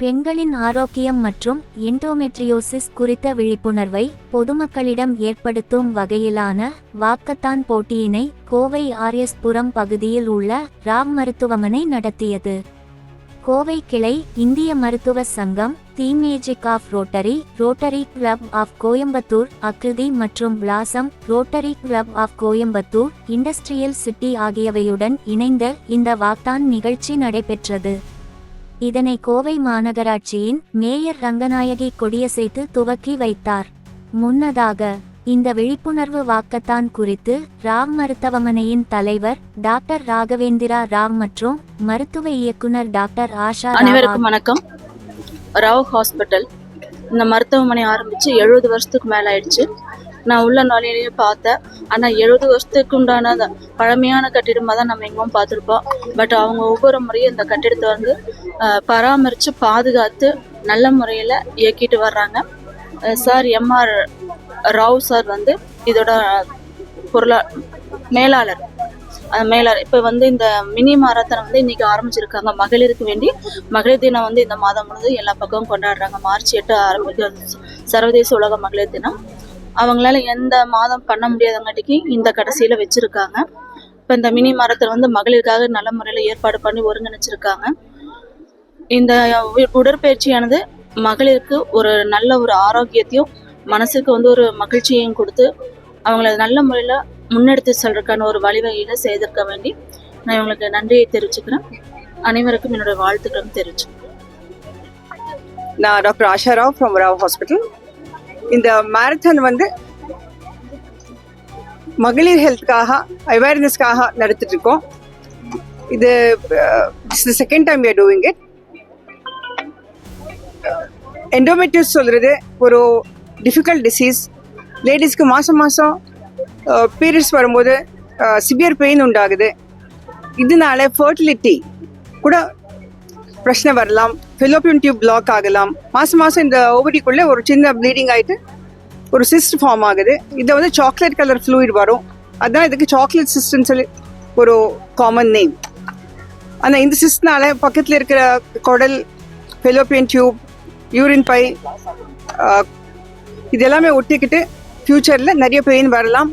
பெண்களின் ஆரோக்கியம் மற்றும் எண்டோமெட்ரியோசிஸ் குறித்த விழிப்புணர்வை பொதுமக்களிடம் ஏற்படுத்தும் வகையிலான வாக்கத்தான் போட்டியினை கோவை ஆர்எஸ்புரம் பகுதியில் உள்ள ராவ் மருத்துவமனை நடத்தியது. கோவை கிளை இந்திய மருத்துவ சங்கம் the magic of Rotary Rotary Club of Coimbatore Akruti மற்றும் Blossom Rotary Club of Coimbatore Industrial City ஆகியவையுடன் இணைந்த இந்த வாக்தான் நிகழ்ச்சி நடைபெற்றது. இதனை கோவை மாநகராட்சியின் மேயர் ரங்கநாயகி கொடியசைத்து துவக்கி வைத்தார். முன்னதாக இந்த விழிப்புணர்வு வாக்கத்தான் குறித்து ராவ் மருத்துவமனையின் தலைவர் டாக்டர் ராகவேந்திரா ராவ் மற்றும் மருத்துவ இயக்குனர் டாக்டர் ஆஷா அனைவருக்கும் வணக்கம். ராவ் ஹாஸ்பிட்டல். இந்த மருத்துவமனை ஆரம்பித்து எழுபது வருஷத்துக்கு மேலே ஆயிடுச்சு நான் உள்ள நுழையிலையும் பார்த்தேன். ஆனால் எழுபது வருஷத்துக்கு உண்டான அந்த பழமையான கட்டிடமாக தான் நம்ம எங்கும் பார்த்துருப்போம். பட் அவங்க ஒவ்வொரு முறையும் இந்த கட்டிடத்தை வந்து பராமரித்து பாதுகாத்து நல்ல முறையில் இயக்கிட்டு வர்றாங்க. சார் எம்ஆர் ராவ் சார் வந்து இதோட பொருளா மேலாளர். மேலாளர். இப்போ வந்து இந்த மினி மாரத்தான் வந்து இன்னைக்கு ஆரம்பிச்சிருக்காங்க. மகளிருக்கு வேண்டி மகளிர் தினம் வந்து இந்த மாதம் முழுவதும் எல்லா பக்கமும் கொண்டாடுறாங்க. மார்ச் எட்டு ஆரம்பிக்கிறது சர்வதேச உலக மகளிர் தினம். அவங்களால எந்த மாதம் பண்ண முடியாதங்காட்டிக்கு இந்த கடைசியில் வச்சுருக்காங்க. இப்போ இந்த மினி மரத்தில் வந்து மகளிருக்காக நல்ல முறையில் ஏற்பாடு பண்ணி ஒருங்கிணைச்சிருக்காங்க. இந்த உடற்பயிற்சியானது மகளிருக்கு ஒரு நல்ல ஒரு ஆரோக்கியத்தையும் மனசுக்கு வந்து ஒரு மகிழ்ச்சியையும் கொடுத்து அவங்கள நல்ல முறையில் முன்னெடுத்து செல்றதுக்கான ஒரு வழிவகையில செய்திருக்க வேண்டி நான் இவங்களுக்கு நன்றியை தெரிவிச்சுக்கிறேன். அனைவருக்கும் என்னோட வாழ்த்துக்களும் தெரிவிச்சுக்கிறேன். நான் டாக்டர் ஆஷாராவ் ஃப்ரம் ராவ் ஹாஸ்பிட்டல் இந்த மாரத்தான் வந்து மகளிர் ஹெல்த்துக்காக அவேர்னஸ்க்காக நடத்திட்டு இருக்கோம் இது uh, second time we doing it எண்டோமெட்ரியோஸ் சொல்கிறது ஒரு டிஃபிகல்ட் டிசீஸ் லேடிஸ்க்கு மாதம் மாதம் பீரியட்ஸ் வரும்போது uh, சிவியர் பெயின் உண்டாகுது. இதனால ஃபர்டிலிட்டி கூட பிரச்சனை வரலாம் ஃபெலோபியன் டியூப் பிளாக் ஆகலாம். மாதம் மாதம் இந்த ஓவரிக்குள்ளே ஒரு சின்ன ப்ளீடிங் ஆகிட்டு ஒரு சிஸ்ட் ஃபார்ம் ஆகுது. இதை வந்து சாக்லேட் கலர் ஃப்ளூயிட் வரும். அதான் இதுக்கு சாக்லேட் சிஸ்ட்னு சொல்லி ஒரு காமன் நேம் ஆனால் இந்த சிஸ்ட்னால பக்கத்தில் இருக்கிற குடல் ஃபெலோபியன் டியூப் யூரின் பை இது எல்லாமே ஒட்டிக்கிட்டு ஃப்யூச்சரில் நிறைய பெயின் வரலாம்.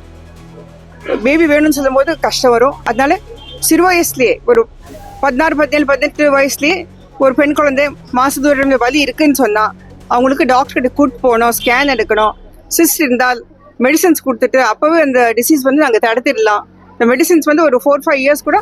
பேபி வேணும்னு சொல்லும்போது கஷ்டம் வரும். அதனால சிறு வயசுலேயே ஒரு பதினாறு பதினேழு பதினெட்டு வயசுலேயே ஒரு பெண் குழந்தை மாசத்தோட வலி இருக்குன்னு சொன்னா அவங்களுக்கு டாக்டர்கிட்ட கூட்டு போகணும் ஸ்கேன் எடுக்கணும். சிஸ்ட் இருந்தால் மெடிசன்ஸ் கொடுத்துட்டு அப்போவே அந்த டிசீஸ் வந்து நாங்கள் தடுத்துடலாம். இந்த மெடிசின்ஸ் வந்து ஒரு ஃபோர் ஃபைவ் இயர்ஸ் கூட